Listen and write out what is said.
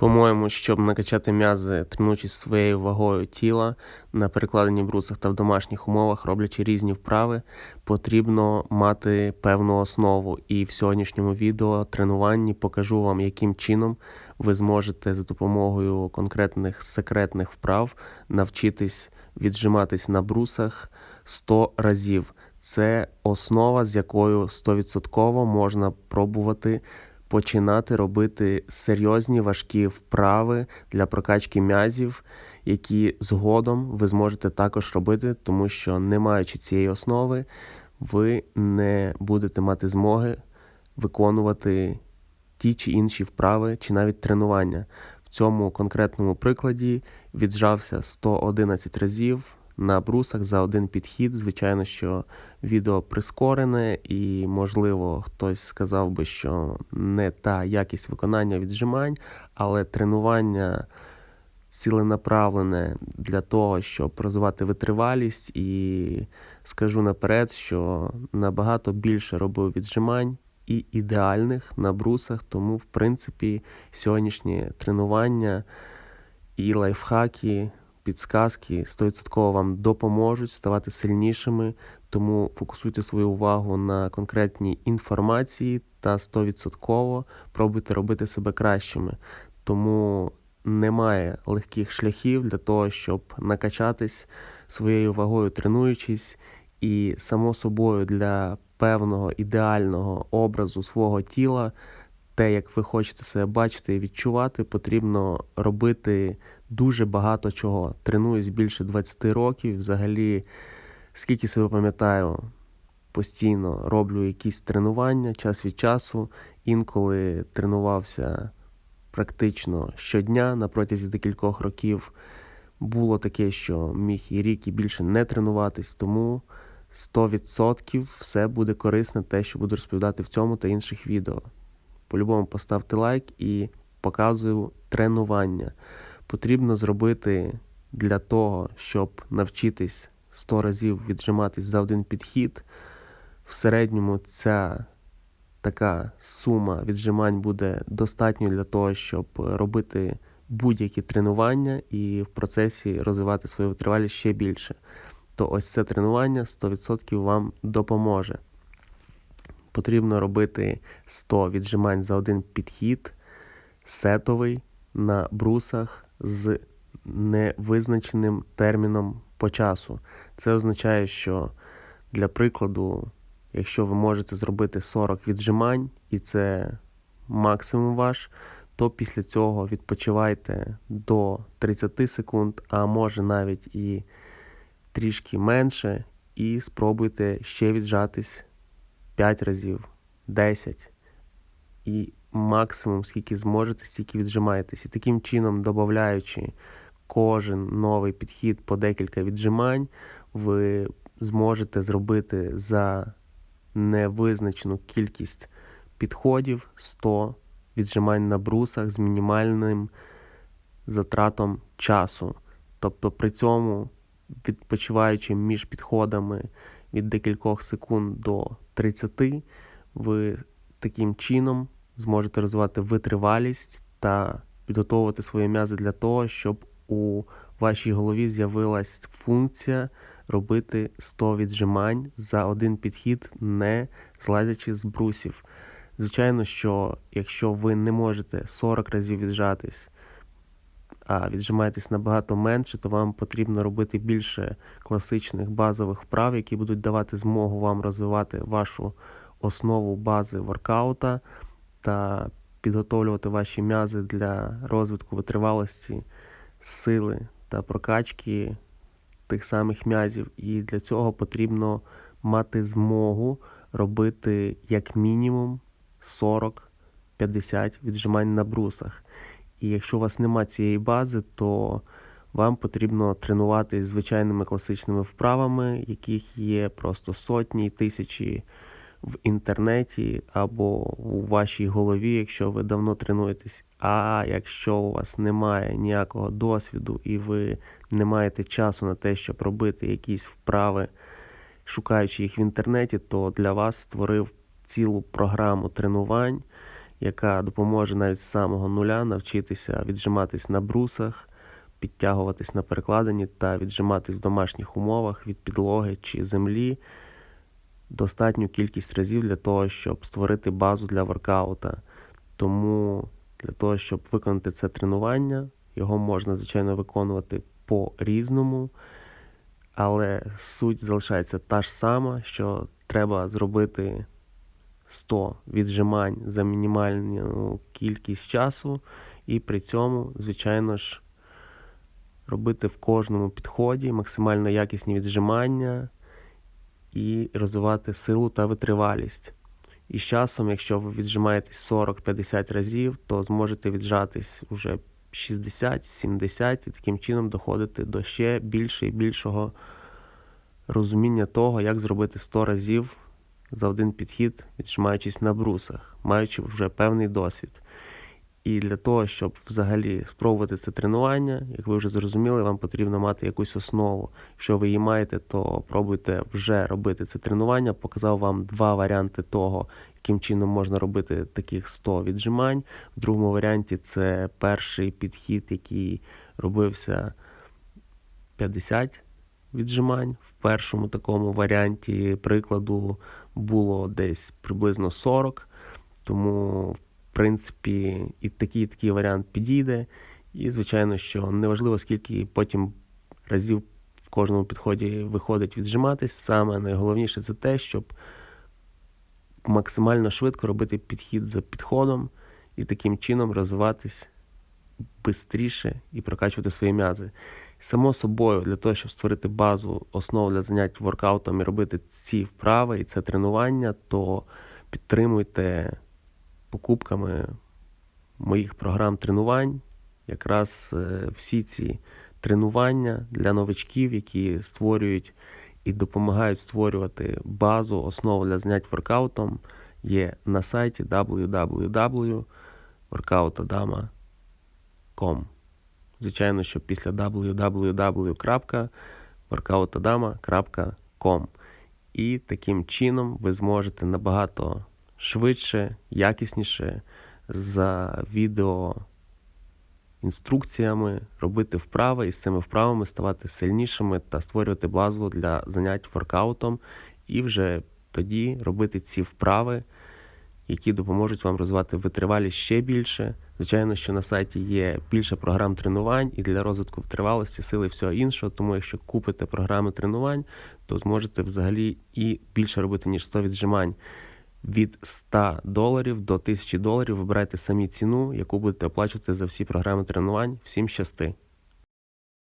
По-моєму, щоб накачати м'язи, тренуючись своєю вагою тіла на перекладенні брусах та в домашніх умовах, роблячи різні вправи, потрібно мати певну основу. І в сьогоднішньому відео тренуванні покажу вам, яким чином ви зможете за допомогою конкретних секретних вправ навчитись віджиматись на брусах 100 разів. Це основа, з якою 100% можна пробувати починати робити серйозні важкі вправи для прокачки м'язів, які згодом ви зможете також робити, тому що не маючи цієї основи, ви не будете мати змоги виконувати ті чи інші вправи, чи навіть тренування. В цьому конкретному прикладі віджався 111 разів на брусах за один підхід. Звичайно, що відео прискорене, і, можливо, хтось сказав би, що не та якість виконання віджимань, але тренування ціленаправлене для того, щоб розвивати витривалість, і скажу наперед, що набагато більше робив віджимань. І ідеальних на брусах, тому, в принципі, сьогоднішнє тренування і лайфхаки підсказки 100% вам допоможуть ставати сильнішими, тому фокусуйте свою увагу на конкретній інформації та 100% пробуйте робити себе кращими. Тому немає легких шляхів для того, щоб накачатись своєю вагою, тренуючись, і само собою для певного ідеального образу свого тіла те, як ви хочете себе бачити і відчувати, потрібно робити дуже багато чого. Тренуюсь більше 20 років. Взагалі, скільки себе пам'ятаю, постійно роблю якісь тренування час від часу. Інколи тренувався практично щодня на протязі декількох років. Було таке, що міг і рік і більше не тренуватись, тому 100% все буде корисне, те, що буду розповідати в цьому та інших відео по-любому поставте лайк і показую тренування. Потрібно зробити для того, щоб навчитись 100 разів віджиматись за один підхід. В середньому ця така сума віджимань буде достатньою для того, щоб робити будь-які тренування і в процесі розвивати свою витривалість ще більше. То ось це тренування 100% вам допоможе потрібно робити 100 віджимань за один підхід, сетовий на брусах з невизначеним терміном по часу. Це означає, що для прикладу, якщо ви можете зробити 40 віджимань, і це максимум ваш, то після цього відпочивайте до 30 секунд, а може навіть і трішки менше, і спробуйте ще віджатись 5 разів, 10 і максимум, скільки зможете, стільки віджимаєтесь. І таким чином, додаючи кожен новий підхід по декілька віджимань, ви зможете зробити за невизначену кількість підходів 100 віджимань на брусах з мінімальним затратом часу. Тобто при цьому, відпочиваючи між підходами від декількох секунд до 30, ви таким чином зможете розвивати витривалість та підготовувати свої м'язи для того, щоб у вашій голові з'явилась функція робити 100 віджимань за один підхід, не злазячи з брусів. Звичайно, що якщо ви не можете 40 разів віджатись, а віджимаєтесь набагато менше, то вам потрібно робити більше класичних базових вправ, які будуть давати змогу вам розвивати вашу основу бази воркаута та підготовлювати ваші м'язи для розвитку витривалості, сили та прокачки тих самих м'язів. І для цього потрібно мати змогу робити як мінімум 40-50 віджимань на брусах. І якщо у вас нема цієї бази, то вам потрібно тренувати звичайними класичними вправами, яких є просто сотні, тисячі в інтернеті або у вашій голові, якщо ви давно тренуєтесь. А якщо у вас немає ніякого досвіду і ви не маєте часу на те, щоб робити якісь вправи, шукаючи їх в інтернеті, то для вас створив цілу програму тренувань яка допоможе навіть з самого нуля навчитися віджиматись на брусах, підтягуватись на перекладині та віджиматись в домашніх умовах від підлоги чи землі достатню кількість разів для того, щоб створити базу для воркаута. Тому для того, щоб виконати це тренування, його можна, звичайно, виконувати по-різному, але суть залишається та ж сама, що треба зробити 100 віджимань за мінімальну кількість часу, і при цьому, звичайно ж, робити в кожному підході максимально якісні віджимання і розвивати силу та витривалість. І з часом, якщо ви віджимаєтесь 40-50 разів, то зможете віджатись уже 60-70 і таким чином доходити до ще більше і більшого розуміння того, як зробити 100 разів за один підхід, віджимаючись на брусах, маючи вже певний досвід. І для того, щоб взагалі спробувати це тренування, як ви вже зрозуміли, вам потрібно мати якусь основу. Якщо ви її маєте, то пробуйте вже робити це тренування. Показав вам два варіанти того, яким чином можна робити таких 100 віджимань. В другому варіанті це перший підхід, який робився 50 віджимань. В першому такому варіанті прикладу було десь приблизно 40. Тому, в принципі, і такий і такий варіант підійде. І, звичайно, що неважливо, скільки потім разів в кожному підході виходить віджиматись. Саме найголовніше це те, щоб максимально швидко робити підхід за підходом і таким чином розвиватись швидше і прокачувати свої м'язи. Само собою, для того, щоб створити базу основ для занять воркаутом і робити ці вправи і це тренування, то підтримуйте покупками моїх програм тренувань. Якраз е, всі ці тренування для новичків, які створюють і допомагають створювати базу основу для занять воркаутом, є на сайті www.workoutodama.com. Звичайно, що після www.workoutodama.com. І таким чином ви зможете набагато швидше, якісніше за відео інструкціями робити вправи і з цими вправами ставати сильнішими та створювати базу для занять воркаутом, і вже тоді робити ці вправи, які допоможуть вам розвивати витривалість ще більше. Звичайно, що на сайті є більше програм тренувань і для розвитку витривалості, сили і всього іншого. Тому якщо купите програми тренувань, то зможете взагалі і більше робити, ніж 100 віджимань. Від 100 доларів до 1000 доларів вибирайте самі ціну, яку будете оплачувати за всі програми тренувань. Всім щасти!